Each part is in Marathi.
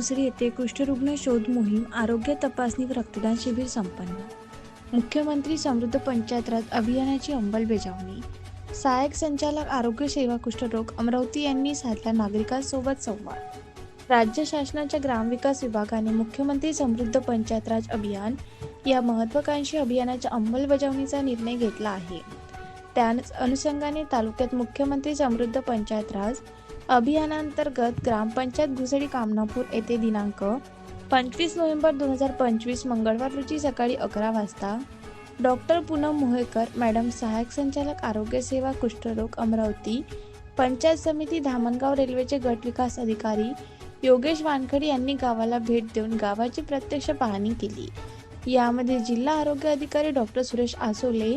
घुसडी येथे कुष्ठरुग्ण शोध मोहीम आरोग्य तपासणी रक्तदान शिबिर संपन्न. मुख्यमंत्री समृद्ध पंचायत राज अभियानाची अंमलबजावणी. सहाय्यक संचालक आरोग्य सेवा कुष्ठरोग अमरावती यांनी साधला नागरिकांसोबत संवाद. राज्य शासनाच्या ग्रामविकास विभागाने मुख्यमंत्री समृद्ध पंचायत राज अभियान या महत्वाकांक्षी अभियानाच्या अंमलबजावणीचा निर्णय घेतला आहे. त्या अनुषंगाने तालुक्यात मुख्यमंत्री समृद्ध पंचायत राज अभियानांतर्गत ग्रामपंचायत घुसडी कामनापूर येथे दिनांक पंचवीस नोव्हेंबर दोन हजार पंचवीस मंगळवार रोजी सकाळी अकरा वाजता डॉक्टर पूनम मोहेकर मॅडम सहाय्यक संचालक आरोग्य सेवा कुष्ठरोग अमरावती पंचायत समिती धामणगाव रेल्वेचे गट विकास अधिकारी योगेश वानखडे यांनी गावाला भेट देऊन गावाची प्रत्यक्ष पाहणी केली. यामध्ये जिल्हा आरोग्य अधिकारी डॉक्टर सुरेश आसोले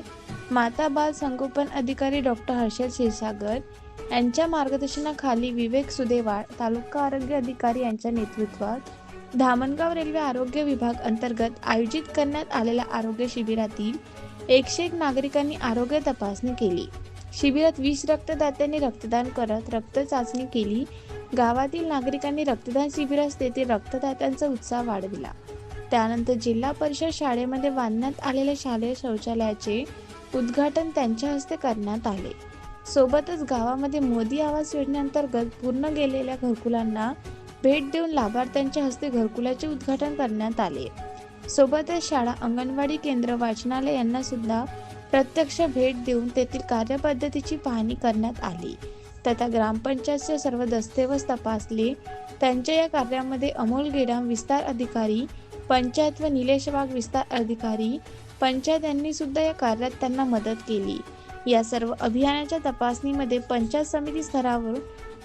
माता बाल संगोपन अधिकारी डॉक्टर हर्षल क्षीरसागर यांच्या मार्गदर्शनाखाली विवेक सुदेवाळ तालुका आरोग्य अधिकारी यांच्या नेतृत्वात धामणगाव रेल्वे आरोग्य विभाग अंतर्गत आयोजित करण्यात आलेल्या आरोग्य शिबिरातील एकशे एक नागरिकांनी आरोग्य तपासणी केली. शिबिरात वीस रक्तदात्यांनी रक्तदान करत रक्त चाचणी केली. गावातील नागरिकांनी रक्तदान शिबिरास तेथील रक्तदात्यांचा उत्साह वाढविला. त्यानंतर जिल्हा परिषद शाळेमध्ये बांधण्यात आलेल्या शालेय शौचालयाचे उद्घाटन त्यांच्या हस्ते करण्यात आले. सोबतच गावामध्ये मोदी आवास योजनेअंतर्गत पूर्ण गेलेल्या घरकुलांना भेट देऊन लाभार्थ्यांच्या हस्ते घरकुलाचे उद्घाटन करण्यात आले. सोबतच शाळा अंगणवाडी केंद्र वाचनालय यांना सुद्धा प्रत्यक्ष भेट देऊन तेथील कार्यपद्धतीची पाहणी करण्यात आली. तथा ग्रामपंचायतचे सर्व दस्तेवज तपासले. त्यांच्या या कार्यामध्ये अमोल गेडाम विस्तार अधिकारी पंचायत व निलेश वाघ विस्तार अधिकारी पंचायत यांनी सुद्धा या कार्यात त्यांना मदत केली. या सर्व अभियानाच्या तपासणीमध्ये पंचायत समिती स्तरावर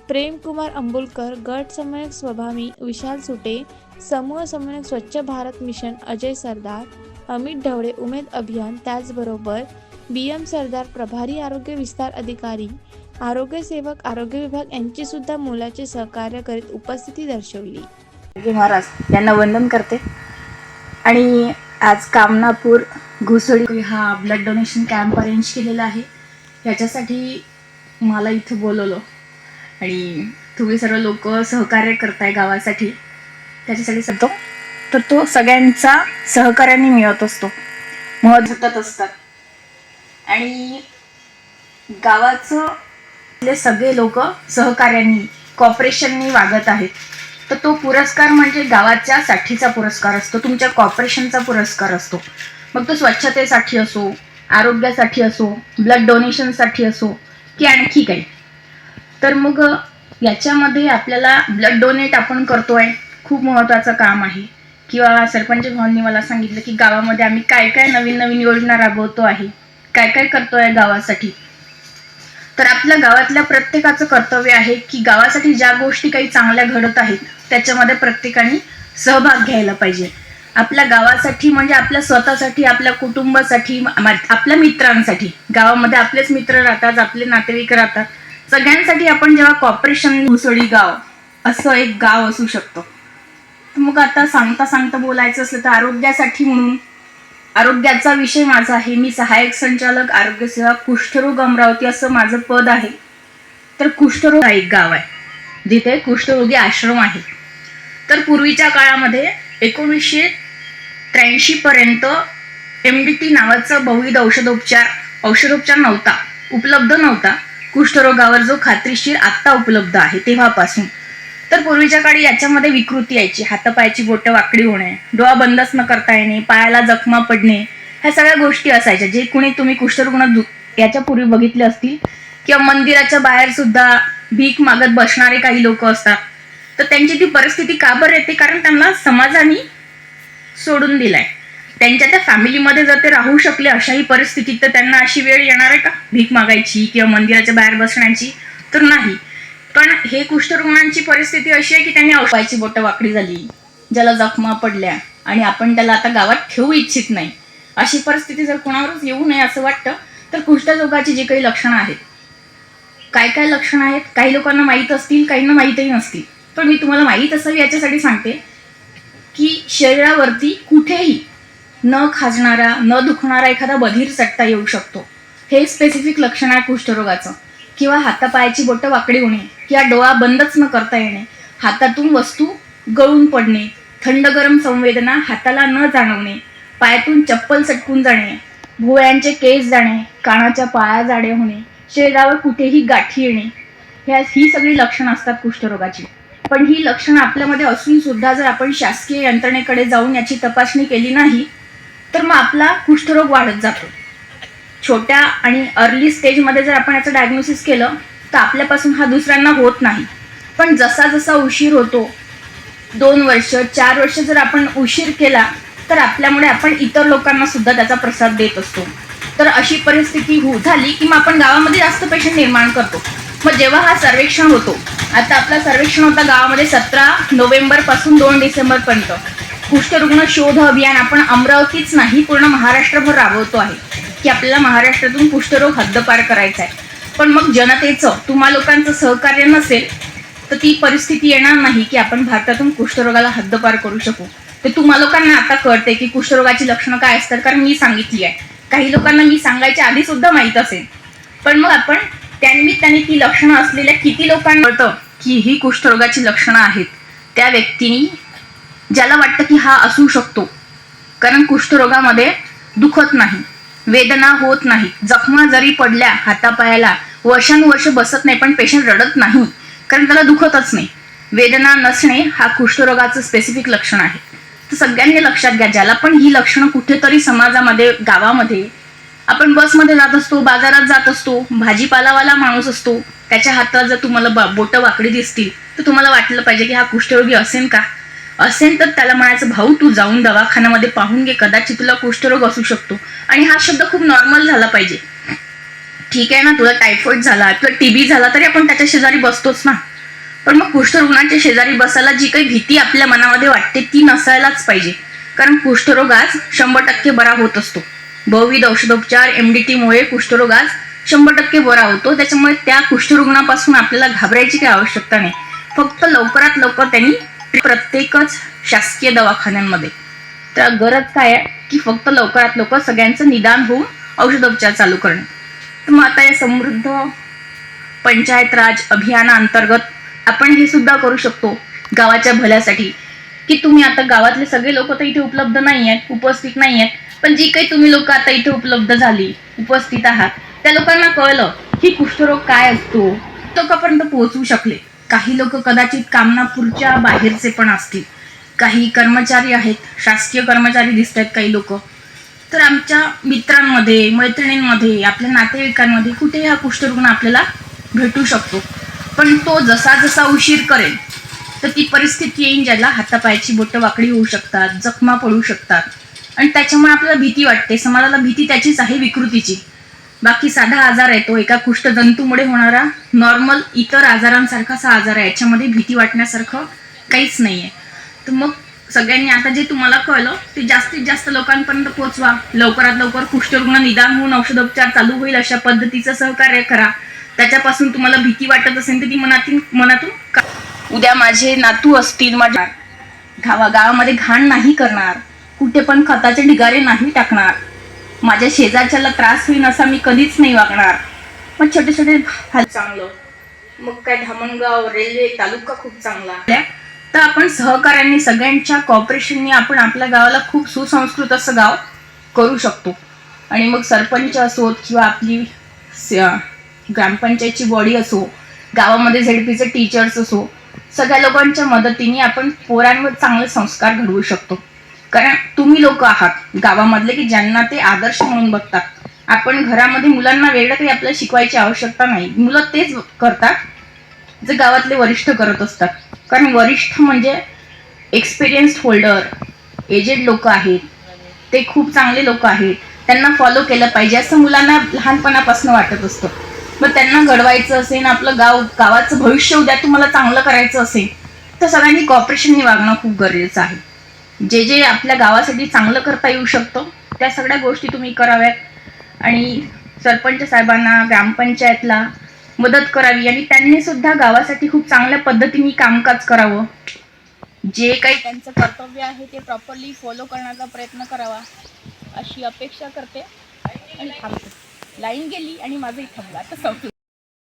प्रेमकुमार अंबुलकर गट समन्वयक स्वभामी विशाल सुटे समूह समन्वयक स्वच्छ भारत मिशन अजय सरदार अमित ढवळे उमेद अभियान त्याचबरोबर बी एम सरदार प्रभारी आरोग्य विस्तार अधिकारी आरोग्य सेवक आरोग्य विभाग यांची सुद्धा मोलाचे सहकार्य करीत उपस्थिती दर्शवली. महाराज यांना वंदन करते. आणि आज कामनापूर घुसडी हा ब्लड डोनेशन कॅम्प अरेंज केलेला आहे. ह्याच्यासाठी मला इथं बोलवलं. आणि तुम्ही सर्व लोक सहकार्य करताय गावासाठी. त्याच्यासाठी सांगतो तर तो सगळ्यांचा सहकार्याने मिळत असतो. महत्त्व भेटत असतात. आणि गावाचं सगळे लोक सहकार्याने कॉपरेशननी वागत आहेत. तर तो पुरस्कार म्हणजे गावाच्या साठीचा पुरस्कार असतो. तुमच्या कॉपरेशनचा पुरस्कार असतो. फक्त स्वच्छतेसाठी असो आरोग्यासाठी असो ब्लड डोनेशनसाठी असो की आणखी काही. तर मग याच्यामध्ये आपल्याला ब्लड डोनेट आपण करतोय खूप महत्त्वाचं काम आहे. किंवा सरपंच भावांनी मला सांगितलं की गावामध्ये आम्ही काय काय नवीन नवीन योजना राबवतो आहे काय काय करतोय गावासाठी. तर आपल्या गावातल्या प्रत्येकाचं कर्तव्य आहे की गावासाठी ज्या गोष्टी काही चांगल्या घडत आहेत त्याच्यामध्ये प्रत्येकाने सहभाग घ्यायला पाहिजे. आपल्या गावासाठी म्हणजे आपल्या स्वतःसाठी आपल्या कुटुंबासाठी आपल्या मित्रांसाठी. गावामध्ये आपलेच मित्र राहतात आपले नातेवाईक राहतात. सगळ्यांसाठी आपण जेव्हा कॉपरेशन मुसळी गाव असं एक गाव असू शकतो. मग आता सांगता सांगता बोलायचं असलं तर आरोग्यासाठी म्हणून आरोग्याचा विषय माझा आहे. मी सहाय्यक संचालक आरोग्य सेवा कुष्ठरोग अमरावती असं माझं पद आहे. तर कुष्ठरोग हा एक गाव आहे जिथे कुष्ठरोगी आश्रम आहे. तर पूर्वीच्या काळामध्ये एकोणीसशे त्र्याऐंशी पर्यंत एम डी टी नावाचा बहुविध औषधोपचार औषधोपचार नव्हता उपलब्ध नव्हता. कुष्ठरोगावर जो खात्रीशीर आत्ता उपलब्ध आहे तेव्हापासून. तर पूर्वीच्या काळी याच्यामध्ये विकृती यायची हातापायाची बोटं वाकडी होणे डोळा बंदच न करता येणे पायाला जखमा पडणे ह्या सगळ्या गोष्टी असायच्या. जे कुणी तुम्ही कुष्ठरुग्ण याच्यापूर्वी याच्या पूर्वी बघितले असतील किंवा मंदिराच्या बाहेर सुद्धा भीक मागत बसणारे काही लोक असतात तर त्यांची ती परिस्थिती का बरं येते? कारण त्यांना समाजाने सोडून दिलाय. त्यांच्या त्या फॅमिलीमध्ये जर ते राहू शकले अशाही परिस्थितीत तर त्यांना अशी वेळ येणार आहे का? भीक मागायची किंवा मंदिराच्या बाहेर बसण्याची? तर नाही. पण हे कुष्ठरुग्णांची परिस्थिती अशी आहे की त्यांनी औषधाची बोटं वाकडी झाली ज्याला जखमा पडल्या आणि आपण त्याला आता गावात ठेवू इच्छित नाही. अशी परिस्थिती जर कोणावरच येऊ नये असं वाटतं तर कुष्ठरोगाची जी काही लक्षणं आहेत काय काय लक्षणं आहेत काही लोकांना माहीत असतील काहींना माहीतही नसतील. पण मी तुम्हाला माहीत असावी याच्यासाठी सांगते की शरीरावरती कुठेही न खाजणारा न दुखणारा एखादा बधीर चट्टा येऊ शकतो. हे स्पेसिफिक लक्षण आहे कुष्ठरोगाचं. किंवा हातापायाची बोटं वाकडी होणे किंवा डोळा बंदच न करता येणे हातातून वस्तू गळून पडणे थंड गरम संवेदना हाताला न जाणवणे पायातून चप्पल सटकून जाणे भुवयांचे केस जाणे कानाच्या पाया जाडे होणे शरीरावर कुठेही गाठी येणे ह्या ही सगळी लक्षणं असतात कुष्ठरोगाची. पण ही लक्षणं आपल्यामध्ये असून सुद्धा जर आपण शासकीय यंत्रणेकडे जाऊन याची तपासणी केली नाही तर मग आपला कुष्ठरोग वाढत जातो. छोट्या आणि अर्ली स्टेजमध्ये जर आपण याचं डायग्नोसिस केलं तर आपल्यापासून हा दुसऱ्यांना होत नाही. पण जसा जसा उशीर होतो दोन वर्ष चार वर्ष जर आपण उशीर केला तर आपल्यामुळे आपण इतर लोकांना सुद्धा त्याचा प्रसाद देत असतो. तर अशी परिस्थिती हो झाली की मग आपण गावामध्ये जास्त पेशंट निर्माण करतो. मग जेव्हा हा सर्वेक्षण होतो आता आपला सर्वेक्षण होता गावामध्ये सतरा नोव्हेंबरपासून दोन डिसेंबर पर्यंत. कुष्ठरुग्ण शोध अभियान आपण अमरावतीच नाही पूर्ण महाराष्ट्रभर राबवतो आहे. की आपल्याला महाराष्ट्रातून कुष्ठरोग हद्दपार करायचा आहे. पण मग जनतेचं तुम्हा लोकांचं सहकार्य नसेल तर ती परिस्थिती येणार नाही की आपण भारतातून कुष्ठरोगाला हद्दपार करू शकू. तर तुम्हा लोकांना आता कळते की कुष्ठरोगाची लक्षणं काय असतात कारण मी सांगितली आहे. काही लोकांना मी सांगायच्या आधी सुद्धा माहीत असेल. पण मग आपण त्यानिमित्ताने ती लक्षणं असलेल्या किती लोकांना कळतं की ही कुष्ठरोगाची लक्षणं आहेत त्या व्यक्तीनी ज्याला वाटतं की हा असू शकतो. कारण कुष्ठरोगामध्ये दुखत नाही वेदना होत नाही जखमा जरी पडल्या हातापायाला वर्षानुवर्ष बसत नाही पण पेशंट रडत नाही कारण त्याला दुखतच नाही. वेदना नसणे हा कुष्ठरोगाचं स्पेसिफिक लक्षण आहे. तर सगळ्यांनी लक्षात घ्या ज्याला पण ही लक्षणं कुठेतरी समाजामध्ये गावामध्ये आपण बसमध्ये जात असतो बाजारात जात असतो भाजीपालावाला माणूस असतो त्याच्या हातात जर तुम्हाला बा- बोटं वाकडी दिसतील तर तुम्हाला वाटलं पाहिजे की हा कुष्ठरोगी असेल का? असेल तर त्याला म्हणायचं भाऊ तू जाऊन दवाखान्यामध्ये पाहून घे कदाचित तुला कुष्ठरोग असू शकतो. आणि हा शब्द खूप नॉर्मल झाला पाहिजे. ठीक आहे ना तुला टायफॉइड झाला तुला टीबी झाला तरी आपण त्याच्या शेजारी बसतोच ना. पण मग कुष्ठरुग्णांच्या शेजारी बसायला जी काही भीती आपल्या मनामध्ये वाटते ती नसायलाच पाहिजे. कारण कुष्ठरोग आज शंभर टक्के बरा होत असतो. बहुविध औषधोपचार एम डी टीमुळे कुष्ठरोग आज शंभर टक्के बरा होतो. त्याच्यामुळे त्या कुष्ठरुग्णापासून आपल्याला घाबरायची काही आवश्यकता नाही. फक्त लवकरात लवकर त्यांनी प्रत्येकच शासकीय दवाखान्यांमध्ये. तर गरज काय आहे? की फक्त लवकरात लवकर सगळ्यांचं निदान होऊन औषधोपचार चालू करणे. तर मग आता या समृद्ध पंचायत राज अभियानाअंतर्गत आपण हे सुद्धा करू शकतो गावाच्या भल्यासाठी. की तुम्ही आता गावातले सगळे लोक तर इथे उपलब्ध नाही आहेत उपस्थित नाही आहेत पण जी काही तुम्ही लोक आता इथे उपलब्ध झाली उपस्थित आहात त्या लोकांना कळलं की कुष्ठरोग काय असतो तो कपर्यंत पोहोचू शकले. काही लोक कदाचित कामनापूरच्या बाहेरचे पण असतील. काही कर्मचारी आहेत शासकीय कर्मचारी दिसत आहेत काही लोक. तर आमच्या मित्रांमध्ये मैत्रिणींमध्ये आपल्या नातेवाईकांमध्ये कुठे हा कुष्ठरुग्ण आपल्याला भेटू शकतो. पण तो जसा जसा उशीर करेल तर ती परिस्थिती येईन ज्याला हातापायाची बोटं वाकडी होऊ शकतात जखमा पडू शकतात. आणि त्याच्यामुळे आपल्याला भीती वाटते. समाजाला भीती त्याचीच आहे विकृतीची. बाकी साधा आजार आहे तो. एका कुष्ठजंतूमुळे होणारा नॉर्मल इतर आजारांसारखाच हा आजार आहे. याच्यामध्ये भीती वाटण्यासारखं काहीच नाही आहे तर मग सगळ्यांनी आता जे तुम्हाला कळलं ते जास्तीत जास्त लोकांपर्यंत पोहोचवा. लवकरात लवकर कुष्ठरुग्ण निदान होऊन औषधोपचार चालू होईल. अशा पद्धतीचं सहकार्य करा. त्याच्यापासून तुम्हाला भीती वाटत असेल तर ती मनातून मनातून का उद्या माझे नातू असतील माझ्या गावा गावामध्ये घाण नाही करणार. कुठे पण खताचे ढिगारे नाही टाकणार. माझ्या शेजारच्याला त्रास होईल असा मी कधीच नाही वागणार. मग छोटे छोटे हाल चांगलं. मग काय धामणगाव रेल्वे तालुका खूप चांगला. तर आपण सहकार्याने सगळ्यांच्या कॉपरेशनने आपण आपल्या गावाला खूप सुसंस्कृत असं गाव करू शकतो. आणि मग सरपंच असोत किंवा आपली ग्रामपंचायतची बॉडी असो गावामध्ये झेडपीचे टीचर्स असो सगळ्या लोकांच्या मदतीने आपण पोरांवर चांगले संस्कार घडवू शकतो. कारण तुम्ही लोक आहात गावामधले की ज्यांना ते आदर्श म्हणून बघतात. आपण घरामध्ये मुलांना वेगळं काही आपल्याला शिकवायची आवश्यकता नाही. मुलं तेच करतात जे गावातले वरिष्ठ करत असतात. कारण वरिष्ठ म्हणजे एक्सपिरियन्स्ड होल्डर एजेड लोक आहेत. ते खूप चांगले लोक आहेत. त्यांना फॉलो केलं पाहिजे असं मुलांना लहानपणापासून वाटत असतं. मग त्यांना घडवायचं असेल आपलं गाव गावाचं भविष्य उद्या तुम्हाला चांगलं करायचं असेल तर सगळ्यांनी कॉपरेशनने वागणं खूप गरजेचं आहे. जे जे आपल्या गावासाठी चांगलं करता येऊ शकतो त्या सगळ्या गोष्टी तुम्ही कराव्यात. आणि सरपंच साहेबांना ग्रामपंचायतला मदत करावी. आणि त्यांनी सुद्धा गावासाठी खूप चांगल्या पद्धतीने कामकाज करावं. जे काही त्यांचं कर्तव्य आहे ते प्रॉपरली फॉलो करण्याचा प्रयत्न करावा अशी अपेक्षा करते. आणि थांबते. लाईन गेली आणि माझंही थांबलं. आता संपलं.